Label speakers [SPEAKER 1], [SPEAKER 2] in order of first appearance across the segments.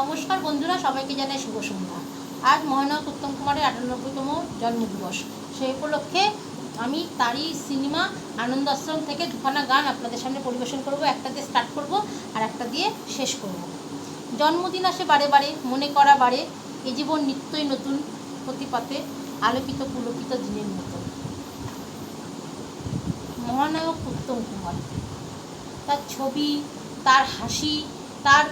[SPEAKER 1] নমস্কার বন্ধুরা, সবাইকে জানাই শুভ সন্ধ্যা। আজ মহানক উত্তম কুমারের আটানব্বইতম জন্মদিবস। সেই উপলক্ষে আমি তারই সিনেমা আনন্দ আশ্রম থেকে দুখানা গান আপনাদের সামনে পরিবেশন করব। একটা দিয়ে স্টার্ট করব আর একটা দিয়ে শেষ করব। জন্মদিন আসে বারে বারে, মনে করা বারে, এ জীবন নিত্যই নতুন প্রতিপাতে আলোকিত, পুলকিত দিনের মতো। মহানায়ক উত্তম কুমার, তার ছবি, তার হাসি, তার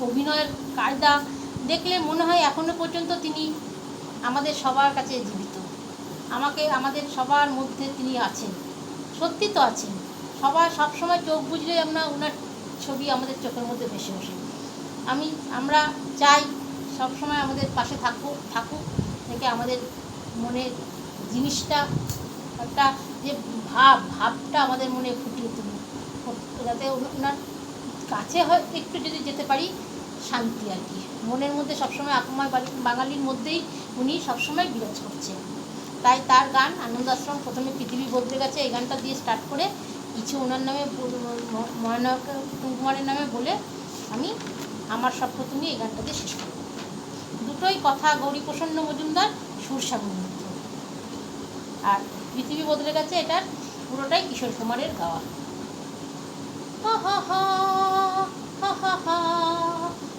[SPEAKER 1] অভিনয়ের কায়দা দেখলে মনে হয় এখনও পর্যন্ত তিনি আমাদের সবার কাছে জীবিত। আমাকে, আমাদের সবার মধ্যে তিনি আছেন। সত্যি তো আছেন। সবাই সবসময় চোখ বুঝলে আমরা ওনার ছবি আমাদের চোখের মধ্যে ভেসে ওঠে। আমি, আমরা চাই সবসময় আমাদের পাশে থাকুক থাকুক। থেকে আমাদের মনের জিনিসটা, একটা যে ভাব, ভাবটা আমাদের মনে ফুটিয়ে তুলুক। যাতে ওনার কাছে হয়, একটু যদি যেতে পারি শান্তি আর কি। মনের মধ্যে সবসময় আপনার বাড়ি বাঙালির মধ্যেই উনি সবসময় বিরাজ করছেন। তাই তার গান আনন্দ আশ্রম প্রথমে পৃথিবী বদলে গেছে, এই গানটা দিয়ে স্টার্ট করে কিছু ওনার নামে মহানায়ক কুমারের নামে বলে আমি আমার স্বপ্ন তুমি এই গানটা দিয়ে শেষ করব। দুটোই কথা গৌরী প্রসন্ন মজুমদার সুরসাগর মিত্র। আর পৃথিবী বদলে গেছে এটার পুরোটাই কিশোর কুমারের গাওয়া। হা হা হা হা হা হা।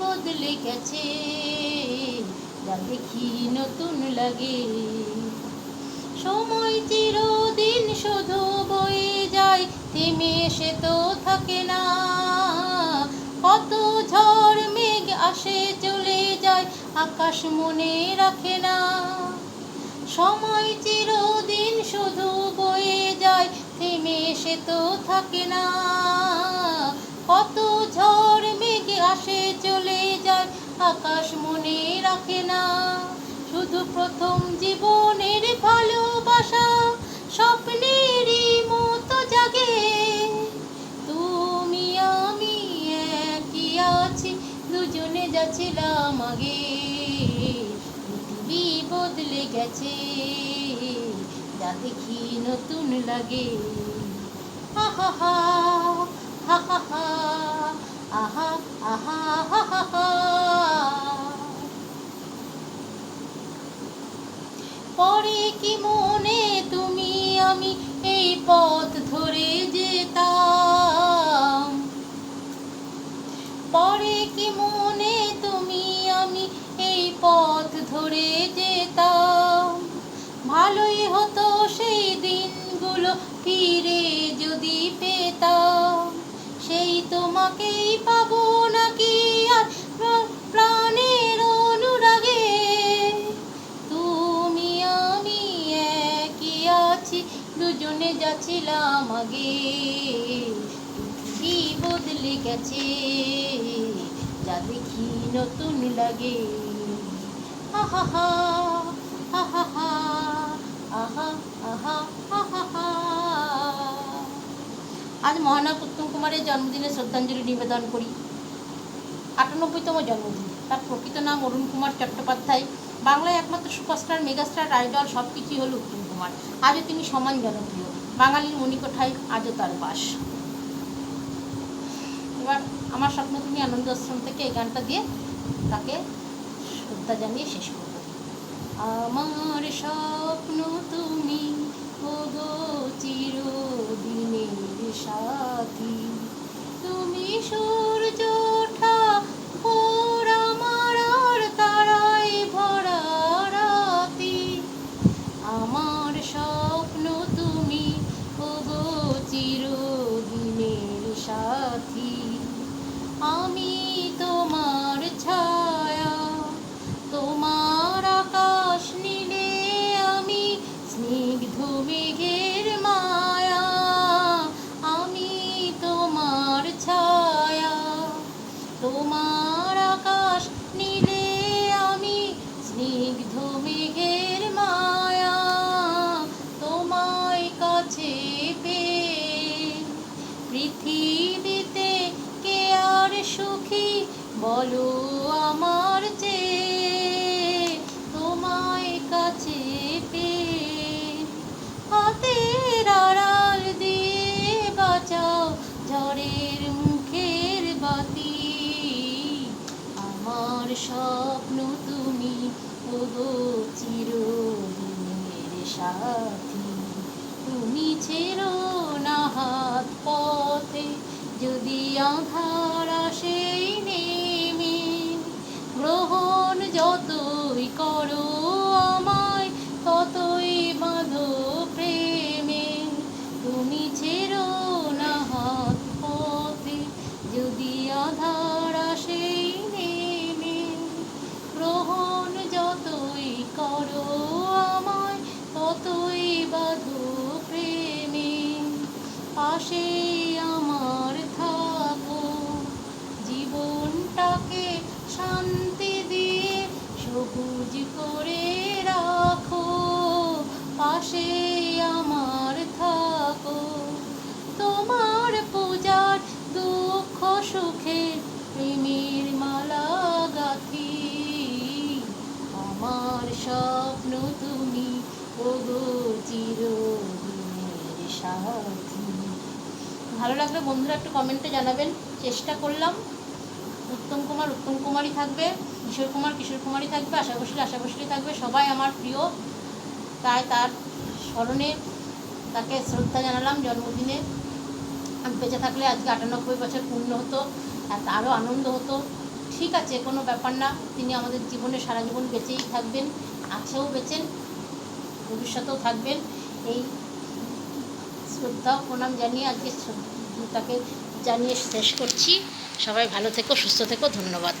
[SPEAKER 1] বদলে গেছে যা দেখি নতুন লাগে। সময় চিরদিন শুধু বয়ে যায়, থেমে সে তো থাকে না। কত ঝড় মেঘ আসে চলে যায়, আকাশ মনে রাখে না। সময় চিরদিন শুধু বয়ে যায়, থেমে সে তো থাকে না। কত ঝড় মেঘে আসে, চলে যায়, আকাশ মনে রাখে না। শুধু প্রথম জীবনের ভালোবাসা, স্বপ্নেরই মতো জাগে। তুমি, আমি একই আছি, দুজনে যাচ্ছিলাম আগে। পৃথিবী বদলে গেছে, যা দেখি নতুন লাগে। আহা পরে কি মনে তুমি আমি এই পথ ধরে যেতাম? পরে কি মনে তুমি আমি এই পথ ধরে যেতাম? ভালোই হতো সেই দিনগুলো ফিরে যদি পেতাম। আগে কি বদলে গেছে, যা দেখি নতুন লাগে। হা হা আজ মহানায়ক উত্তম কুমারের জন্মদিনে শ্রদ্ধাঞ্জলি নিবেদন করি। আটানব্বইতম জন্মদিন। তার প্রকৃত নাম অরুণ কুমার চট্টোপাধ্যায়। বাংলায় একমাত্র সুপারস্টার, মেগাস্টার, আইডল সব কিছুই হলো উত্তম। কুমার। আজও তিনি সমান জনপ্রিয়। বাঙালির মণিকোঠায় আজও তার বাস। এবার আমার স্বপ্ন তিনি আনন্দ আশ্রম থেকে এই গানটা দিয়ে তাকে শ্রদ্ধা জানিয়ে শেষ করব। আমার বলো আমার চেয়ে তোমায় কাছে পেয়ে। হাতের আড়াল দিয়ে বাঁচাও ঝড়ের মুখের বাতি। আমার স্বপ্ন তুমি ওগো চিরদিনের সাথী। তুমি ছেড়ো না হাত পথে, যদি আধার পাশে আমার থাকো। জীবনটাকে শান্তি দিয়ে সবুজ করে রাখো। পাশে আমার থাকো। তোমার পূজার দুঃখ সুখে প্রেমের মালা গাথি। আমার স্বপ্ন তুমি ওগো চিরদিনের সাথী। ভালো লাগলে বন্ধুরা একটু কমেন্টে জানাবেন। চেষ্টা করলাম। উত্তম কুমার, উত্তম কুমারই থাকবে, কিশোর কুমার, কিশোর কুমারই থাকবে, আশা বসলে আশা বসলেই থাকবে। সবাই আমার প্রিয়। তাই তার স্মরণে তাকে শ্রদ্ধা জানালাম জন্মদিনে। বেঁচে থাকলে আজকে আটানব্বই বছর পূর্ণ হতো আর আরও আনন্দ হতো। ঠিক আছে, কোনো ব্যাপার না। তিনি আমাদের জীবনে সারা জীবন বেঁচেই থাকবেন, আছেও বেঁচেন, ভবিষ্যতেও থাকবেন। এই শ্রদ্ধা প্রণাম জানিয়ে আজকে তাকে জানিয়ে শেষ করছি। সবাই ভালো থেকো সুস্থ থেকো ধন্যবাদ।